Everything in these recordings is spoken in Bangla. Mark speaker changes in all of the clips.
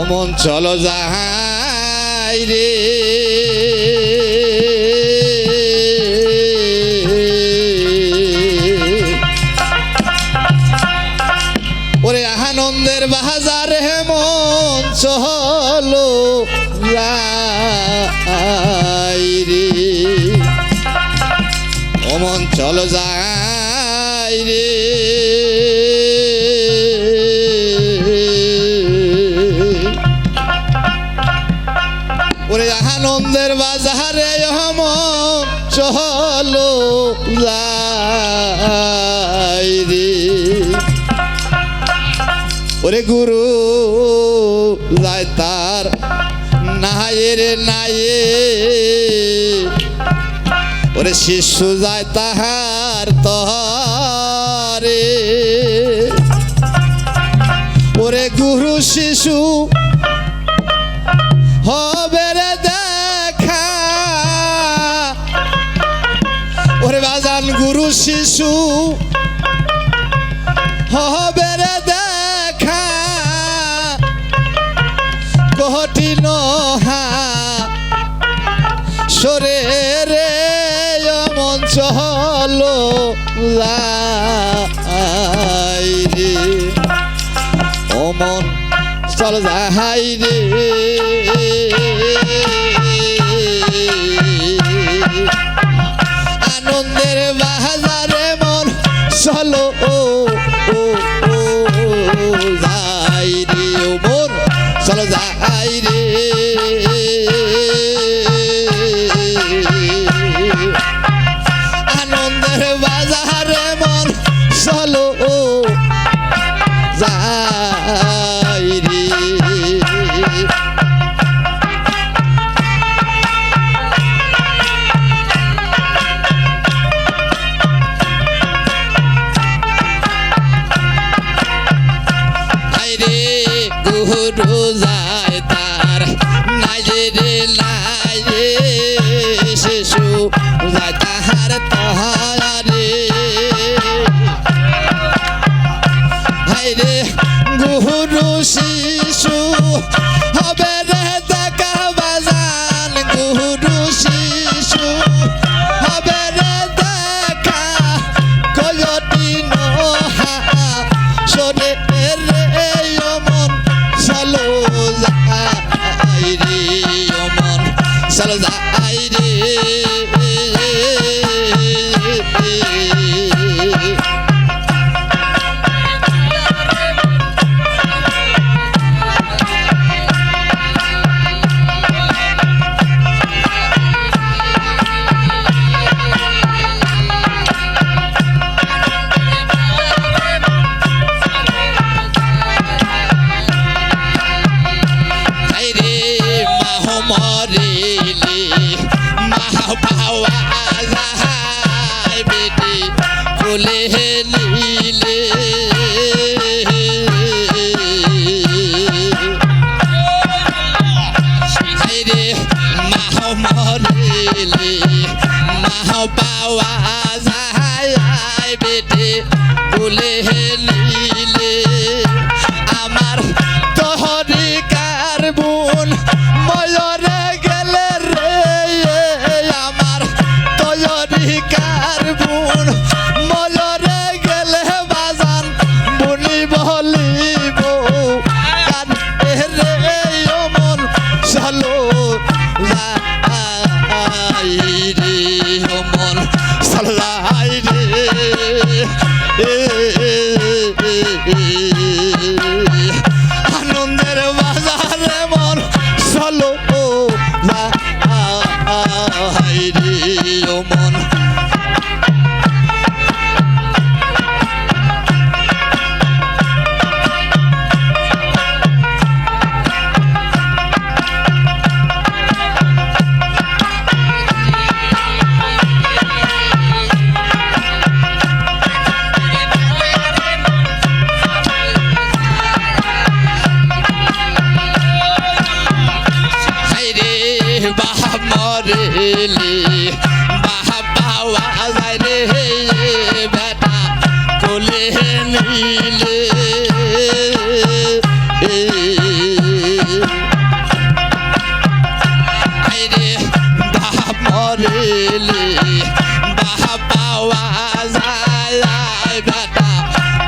Speaker 1: অমন চলো যাহাই রে। ওরে আনন্দের বাজার হেমন চলো যাই রে। অমন চলো যাই আনন্দের বাজারে অমন চলো ওরে গুরু যায় তার নায়ে রে নায়ে ওরে শিশু যায় তাহার তরে ওরে গুরু, শিশু হবে শিশু হবে রে দেখা। কঠিন হা সরে রে মন চলো রে। অমন চল যাই রে। গুরু যায় তার নাইরে রে নাইরে শিশু যায় তাহার তাহারে আইরে গুরু শিশু মরিলি যায় বেটি কোলে নিলে আইরে মাহ মরিলি রে মন। হাইরে বাহা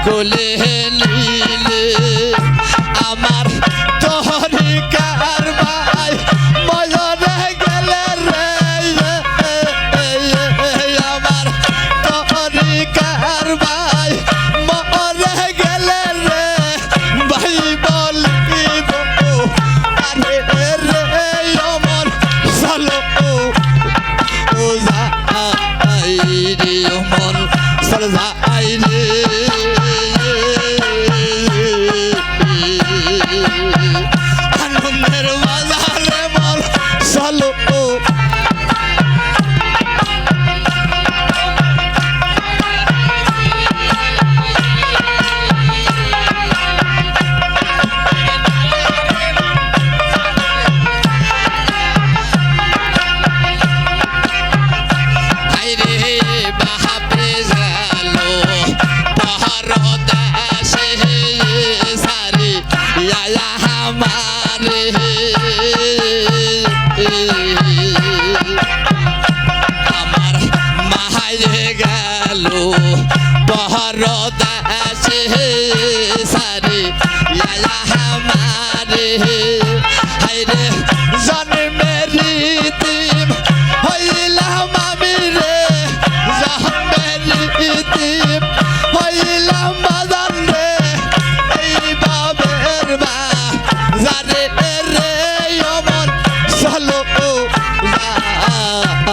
Speaker 1: কোলে নিলে আমার আমার মাহায়ে গেল পহর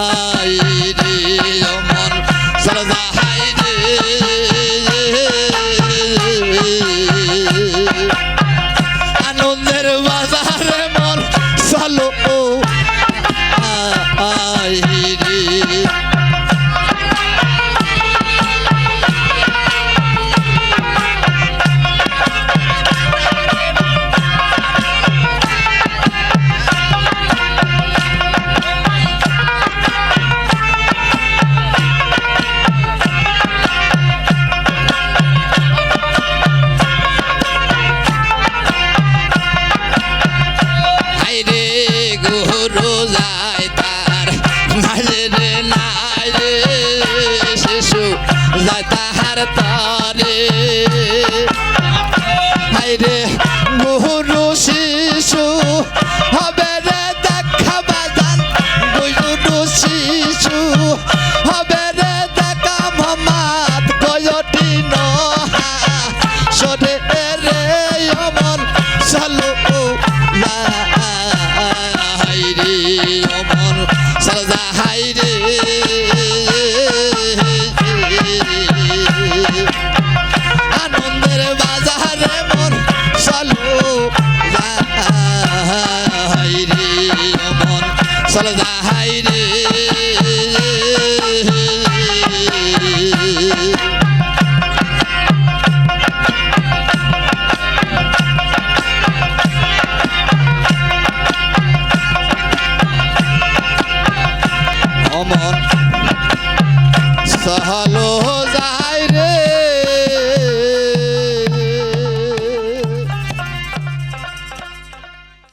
Speaker 1: uh, রে